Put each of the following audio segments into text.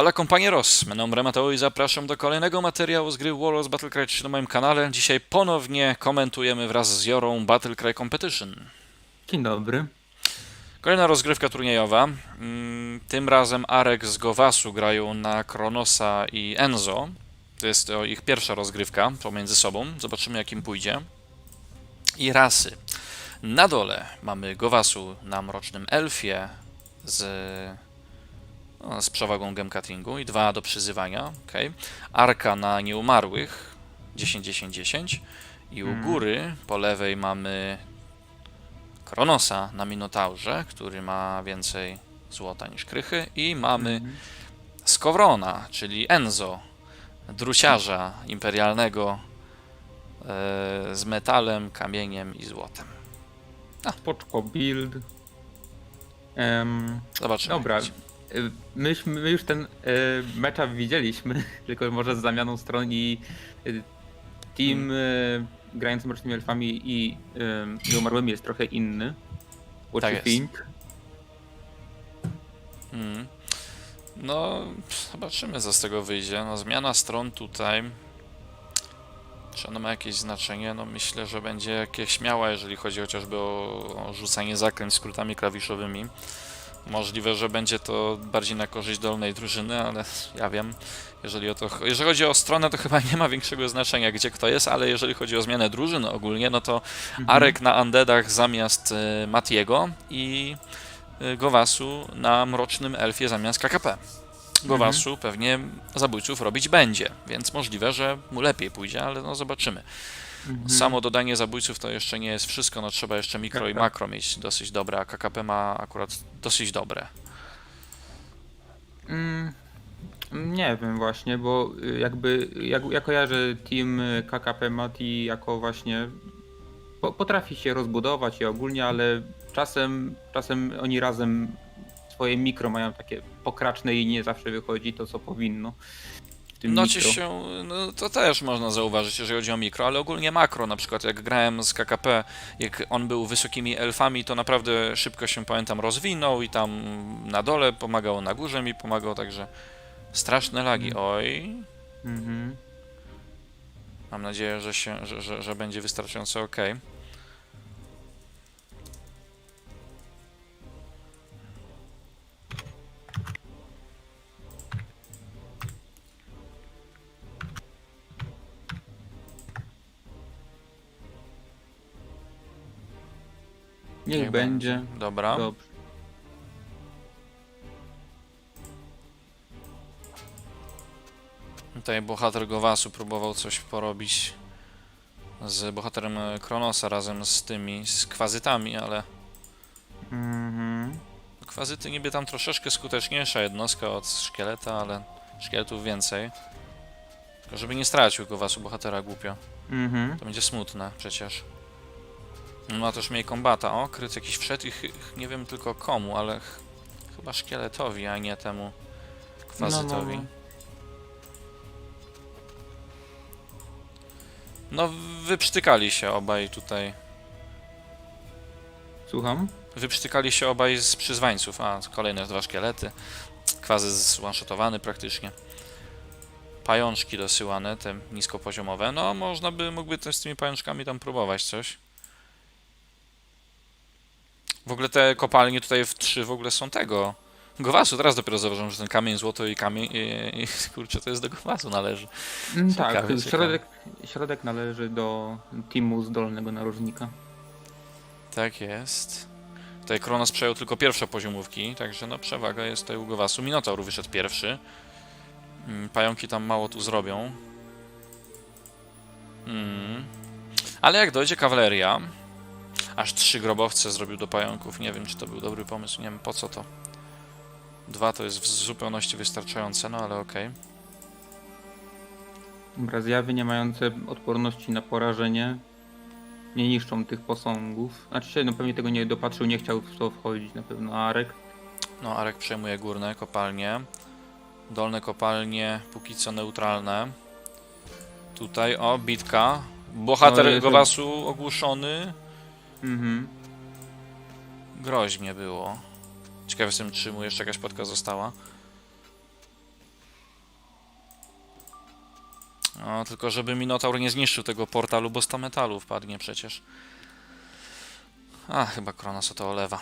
Hola nome é Mateo i zapraszam do kolejnego materiału z gry Warlords Battlecry 3 na moim kanale. Dzisiaj ponownie komentujemy wraz z Jorą Battlecry Competition. Dzień dobry. Kolejna rozgrywka turniejowa. Mm, Tym razem Arek z Gowasu grają na Kronosa i Enzo. To jest ich pierwsza rozgrywka pomiędzy sobą. Zobaczymy jak im pójdzie. I rasy. Na dole mamy Gowasu na Mrocznym Elfie z, z przewagą Gemcuttingu i dwa do przyzywania. Okay. Arka na Nieumarłych 10-10-10 i u Mhm. góry po lewej mamy Kronosa na Minotaurze, który ma więcej złota niż krychy i mamy Mhm. Skowrona, czyli Enzo, drusiarza imperialnego e, z metalem, kamieniem i złotem. Spoczko build. Em, Zobaczymy. dobra. Myśmy, my już ten y, matchup widzieliśmy, tylko może z zamianą stron i y, team y, grający mrocznymi elfami i nieumarłymi jest trochę inny. What Tak you jest. think? Mm. No, zobaczymy co z tego wyjdzie. No, zmiana stron tutaj. Czy ona ma jakieś znaczenie? No myślę, że będzie jakieś śmiała, jeżeli chodzi chociażby o, o rzucanie zaklęć skrótami klawiszowymi. Możliwe, że będzie to bardziej na korzyść dolnej drużyny, ale ja wiem, jeżeli, o to, jeżeli chodzi o stronę, to chyba nie ma większego znaczenia, gdzie kto jest, ale jeżeli chodzi o zmianę drużyny ogólnie, no to Mhm. Arek na Undeadach zamiast y, Matiego i y, Gowasu na Mrocznym Elfie zamiast KKP. Gowasu pewnie zabójców robić będzie, więc możliwe, że mu lepiej pójdzie, ale no zobaczymy. Mhm. Samo dodanie zabójców to jeszcze nie jest wszystko, no trzeba jeszcze mikro i makro mieć dosyć dobre, a KKP ma akurat dosyć dobre. Mm, nie wiem właśnie, bo y, jakby ja, ja kojarzę team KKP Mati jako właśnie po, potrafi się rozbudować i ogólnie, ale czasem, czasem oni razem swoje mikro mają takie pokraczne i nie zawsze wychodzi to co powinno. Tym No mikro. się, no to też można zauważyć, jeżeli chodzi o mikro, ale ogólnie makro, na przykład jak grałem z KKP, jak on był wysokimi elfami, to naprawdę szybko się, pamiętam, rozwinął i tam na dole pomagał, na górze mi pomagał, także straszne lagi, oj. Mhm. Mam nadzieję, że, się, że, że, że będzie wystarczająco ok. Niech będzie. Dobra. Dobrze. Tutaj bohater Gowasu próbował coś porobić z bohaterem Kronosa razem z tymi, z kwazytami, ale Mhm. kwazyty niby tam troszeczkę skuteczniejsza jednostka od szkieleta, ale szkieletów więcej. Tylko żeby nie stracił Gowasu bohatera głupio. Mhm. To będzie smutne przecież. No, Ma też mniej kombata. O, kryt jakiś wszedł i nie wiem tylko komu, ale ch chyba szkieletowi, a nie temu kwazytowi. No, No, no, wyprztykali się obaj tutaj. Słucham? Wyprztykali się obaj z przyzwańców. A, kolejne dwa szkielety. Kwazy zwanshotowany praktycznie. Pajączki dosyłane, te niskopoziomowe. No, można by, mógłby też z tymi pajączkami tam próbować coś. W ogóle te kopalnie tutaj w trzy w ogóle są tego. Gowasu, teraz dopiero zauważyłem, że ten kamień złoto i kamień, i, i, kurczę, to jest do Gowasu należy. Mm, Ciekawe, tak, środek, środek należy do teamu z dolnego narożnika. Tak jest. Tutaj Kronos przejął tylko pierwsze poziomówki, także no przewaga jest tutaj u Gowasu. Minotaur wyszedł pierwszy. Mm, Pająki tam mało tu zrobią. Mm. Ale jak dojdzie kawaleria, aż trzy grobowce zrobił do pająków. Nie wiem, czy to był dobry pomysł, nie wiem po co to. Dwa to jest w zupełności wystarczające, no ale okej. Dobra, zjawy nie mające odporności na porażenie nie niszczą tych posągów. Znaczy się, no pewnie tego nie dopatrzył, nie chciał w to wchodzić na pewno Arek. No, Arek przejmuje górne kopalnie. Dolne kopalnie póki co neutralne. Tutaj, o, bitka. Bohater No, Gowasu ogłuszony. Mhm. Groźnie było. Ciekawe jestem, czy mu jeszcze jakaś podka została. No, tylko żeby Minotaur nie zniszczył tego portalu, bo 100 metalu wpadnie przecież. A, chyba Kronos o to olewa.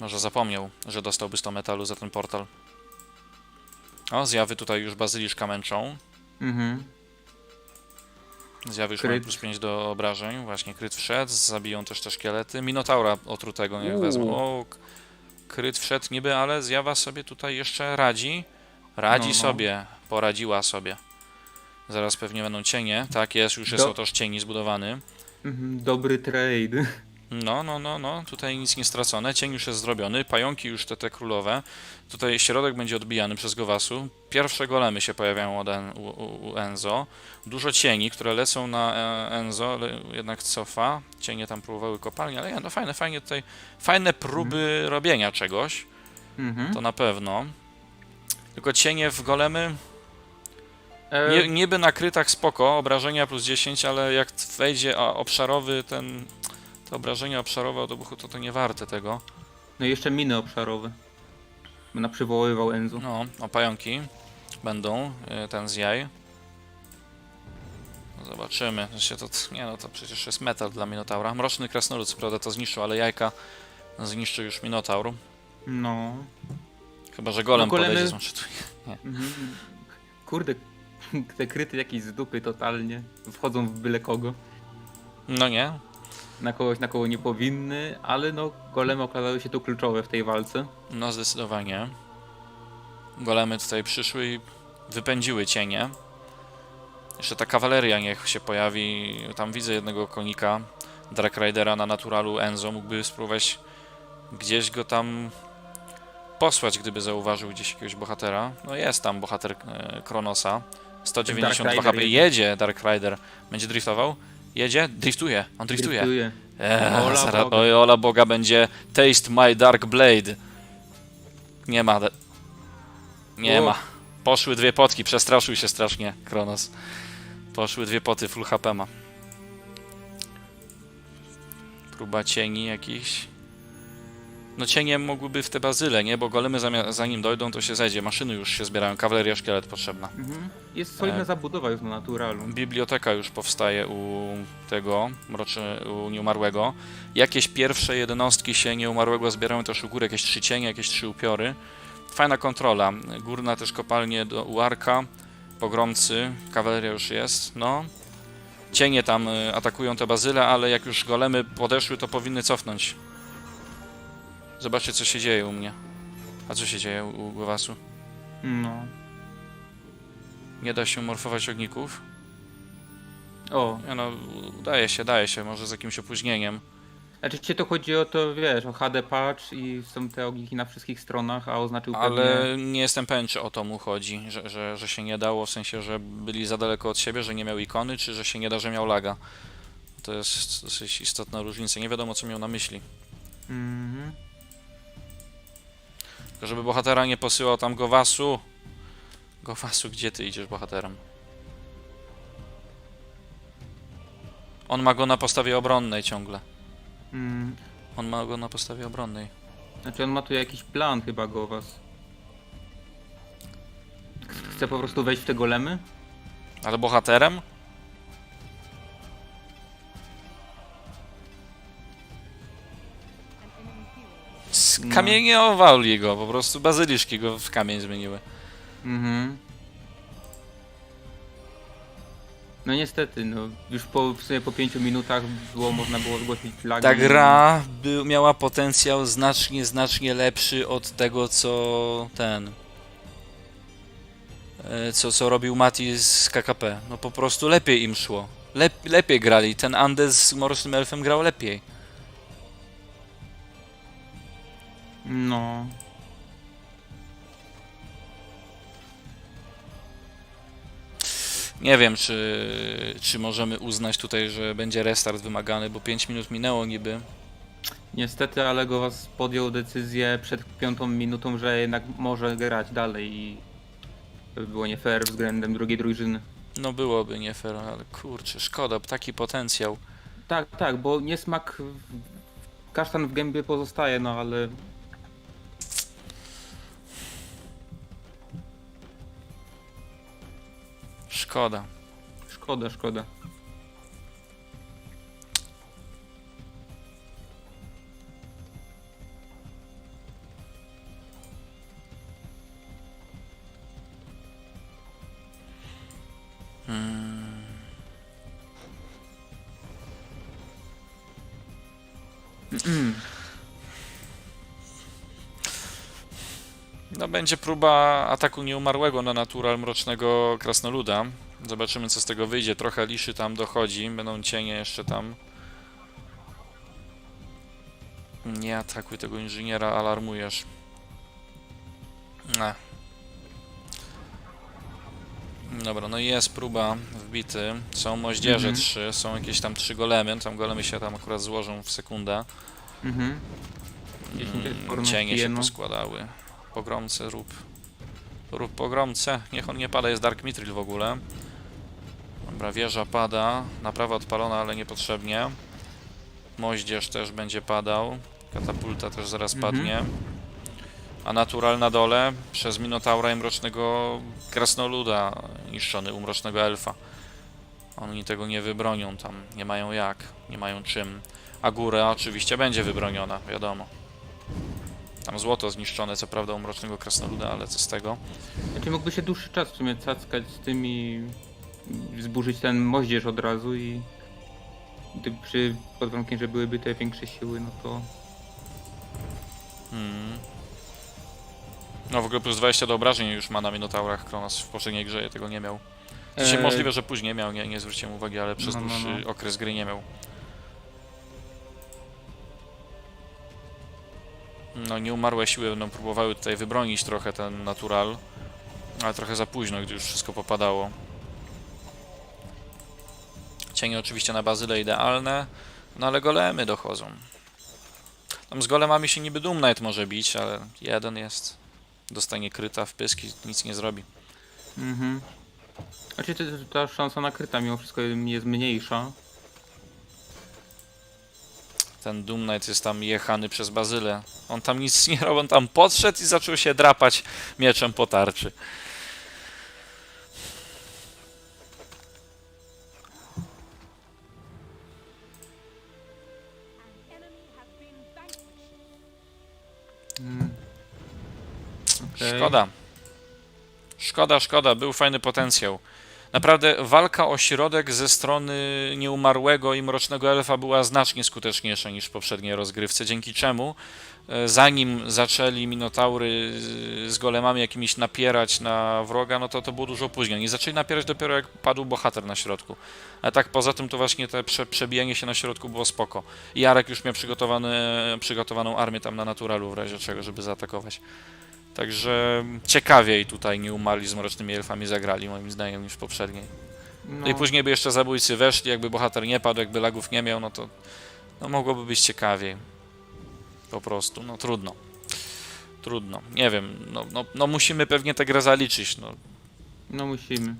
Może zapomniał, że dostałby 100 metalu za ten portal. O, zjawy tutaj już bazyliszka męczą. Mhm. Mają Kryt. plus 5 do obrażeń. Właśnie kryt wszedł, zabiją też te szkielety. Minotaura otrutego niech Uuu. wezmą. O, kryt wszedł niby, ale zjawa sobie tutaj jeszcze radzi. Radzi No, no. sobie, poradziła sobie. Zaraz pewnie będą cienie. Tak jest, już jest Do- otoż cieni zbudowany. Mhm. Dobry trade. No, no, no, no, tutaj nic nie stracone. Cień już jest zrobiony, pająki już te, te królowe. Tutaj środek będzie odbijany przez Gowasu. Pierwsze golemy się pojawiają od en, u, u, Enzo. Dużo cieni, które lecą na e, Enzo, ale jednak cofa. Cienie tam próbowały kopalnie, ale nie, no fajne, fajnie tutaj, fajne próby robienia czegoś, Mhm. to na pewno. Tylko cienie w golemy, E, nie, niby na krytach spoko, obrażenia plus 10, ale jak wejdzie a obszarowy ten, te obrażenia obszarowe od obuchu, to to nie warte tego. No i jeszcze miny obszarowe. Będę przywoływał Enzu. No, o pająki będą, y, ten z jaj. No Zobaczymy. Znaczy to, nie no, to przecież jest metal dla Minotaura. Mroczny krasnolud, co prawda to zniszczył, ale jajka zniszczy już Minotaur. No. Chyba, że golem No, podejdzie. Mhm. Kurde, te kryty jakieś z dupy totalnie. Wchodzą w byle kogo. No nie, Na kogoś, na kogo nie powinny, ale no golemy okazały się tu kluczowe w tej walce. no zdecydowanie. Golemy tutaj przyszły i wypędziły cienie. Jeszcze ta kawaleria niech się pojawi. Tam widzę jednego konika Dark Ridera na naturalu Enzo. Mógłby spróbować gdzieś go tam posłać, gdyby zauważył gdzieś jakiegoś bohatera. No jest tam bohater e, Kronosa. 192 Dark HP. Jedzie Dark Rider. Będzie driftował? Jedzie? Driftuje. On driftuje. Driftuje. Eee, Ola Boga. oj, Ola Boga będzie Taste My Dark Blade. Nie ma. de- Nie O. ma. Poszły dwie potki, przestraszył się strasznie Kronos. Poszły dwie poty, full HP ma. Próba cieni jakiś. No cienie mogłyby w te bazyle, nie? Bo golemy zanim dojdą, to się zejdzie. Maszyny już się zbierają, kawaleria szkielet potrzebna. Mhm. Jest solidna E. zabudowa już na naturalu. Biblioteka już powstaje u tego, mroczy, u nieumarłego. Jakieś pierwsze jednostki się nieumarłego zbierają też u góry, jakieś trzy cienie, jakieś trzy upiory. Fajna kontrola. Górna też kopalnie do Uarka, pogromcy, kawaleria już jest, no. Cienie tam y, atakują te bazyle, ale jak już golemy podeszły, to powinny cofnąć. Zobaczcie, co się dzieje u mnie. A co się dzieje u u Głowasu? No. Nie da się morfować ogników? O, Nie no, udaje się, daje się, może z jakimś opóźnieniem. znaczy cię to chodzi o to, wiesz, o HD patch i są te ogniki na wszystkich stronach, a oznaczył Ale pewnie... nie jestem pewien, czy o to mu chodzi, że, że, że się nie dało, w sensie, że byli za daleko od siebie, że nie miał ikony, czy że się nie da, że miał laga. To jest dosyć istotna różnica. Nie wiadomo, co miał na myśli. Mhm. Tylko żeby bohatera nie posyłał tam Gowasu. Gowasu, gdzie ty idziesz bohaterem? On ma go na postawie obronnej ciągle. Mm. On ma go na postawie obronnej. Znaczy on ma tu jakiś plan chyba go was. Chce po prostu wejść w te golemy? Ale bohaterem? Skamieniowali go, po prostu bazyliszki go w kamień zmieniły. Mhm. No niestety, no już po, w sumie po 5 minutach było można było zgłosić flagi. Ta gra by, miała potencjał znacznie, znacznie lepszy od tego, co ten. e, Co, co robił Mati z KKP. No po prostu lepiej im szło. Lep, lepiej grali. Ten Andes z Mrocznym Elfem grał lepiej. No. Nie wiem, czy, czy możemy uznać tutaj, że będzie restart wymagany, bo 5 minut minęło niby. Niestety, ale go was podjął decyzję przed piątą minutą, że jednak może grać dalej i to by było nie fair względem drugiej drużyny. No byłoby nie fair, ale kurczę, szkoda, taki potencjał. Tak, tak, bo niesmak, w- kasztan w gębie pozostaje, no ale Szkoda. Szkoda, szkoda. Hmm. Mm, No będzie próba ataku nieumarłego na natural mrocznego krasnoluda. Zobaczymy co z tego wyjdzie. Trochę liszy tam dochodzi. Będą cienie jeszcze tam. Nie atakuj tego inżyniera, alarmujesz. Ne. Dobra, no i jest próba wbity. Są moździerze Mhm. trzy, są jakieś tam trzy golemy. Tam golemy się tam akurat złożą w sekundę. mhm. 10 Mm, Cienie się poskładały. Pogromce rób. Rób pogromce. Niech on nie pada, jest Dark Mithril w ogóle. Dobra, wieża pada. Naprawa odpalona, ale niepotrzebnie. Moździerz też będzie padał. Katapulta też zaraz Mhm. padnie. A natural na dole przez Minotaura i Mrocznego Krasnoluda niszczony u Mrocznego Elfa. Oni tego nie wybronią tam. Nie mają jak. Nie mają czym. A góra oczywiście będzie wybroniona, wiadomo. Tam złoto zniszczone, co prawda u Mrocznego Krasnoluda, ale co z tego? Znaczy mógłby się dłuższy czas w sumie cackać z tym i zburzyć ten moździerz od razu i gdy przy pod warunkiem, że byłyby te większe siły, no to Hmm. No w ogóle plus 20 do obrażeń już ma na Minotaurach Kronos w poprzedniej grze, ja tego nie miał. W sensie Eee, możliwe, że później miał, nie, nie zwróciłem uwagi, ale przez No, no, dłuższy no. okres gry nie miał. No nieumarłe siły będą próbowały tutaj wybronić trochę ten natural, ale trochę za późno, gdy już wszystko popadało. Cienie oczywiście na bazyle idealne, no ale golemy dochodzą. Tam z golemami się niby Doom Knight może bić, ale jeden jest. Dostanie kryta w pyski, nic nie zrobi. Mhm. Znaczy ta szansa nakryta mimo wszystko jest mniejsza. Ten Doom Knight jest tam jechany przez Bazylę. On tam nic nie robił, on tam podszedł i zaczął się drapać mieczem po tarczy. Szkoda. Szkoda, szkoda, był fajny potencjał. Naprawdę walka o środek ze strony nieumarłego i mrocznego elfa była znacznie skuteczniejsza niż w poprzedniej rozgrywce, dzięki czemu e, zanim zaczęli minotaury z- golemami jakimiś napierać na wroga, no to to było dużo później. Oni zaczęli napierać dopiero jak padł bohater na środku. A tak poza tym to właśnie te prze, przebijanie się na środku było spoko. Jarek już miał przygotowany, przygotowaną armię tam na naturalu w razie czego, żeby zaatakować. Także ciekawiej tutaj nie umarli z mrocznymi elfami zagrali moim zdaniem niż w poprzedniej. No, i później by jeszcze zabójcy weszli, jakby bohater nie padł, jakby lagów nie miał, no to no mogłoby być ciekawiej. Po prostu, no trudno. Trudno. Nie wiem, no, no, no musimy pewnie tę grę zaliczyć. No. no musimy.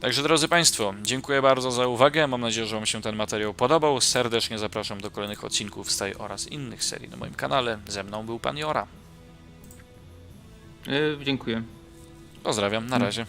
Także drodzy Państwo, dziękuję bardzo za uwagę. Mam nadzieję, że Wam się ten materiał podobał. Serdecznie zapraszam do kolejnych odcinków z tej oraz innych serii na moim kanale. Ze mną był Pan Jora. E, dziękuję. Pozdrawiam, na Mm. razie.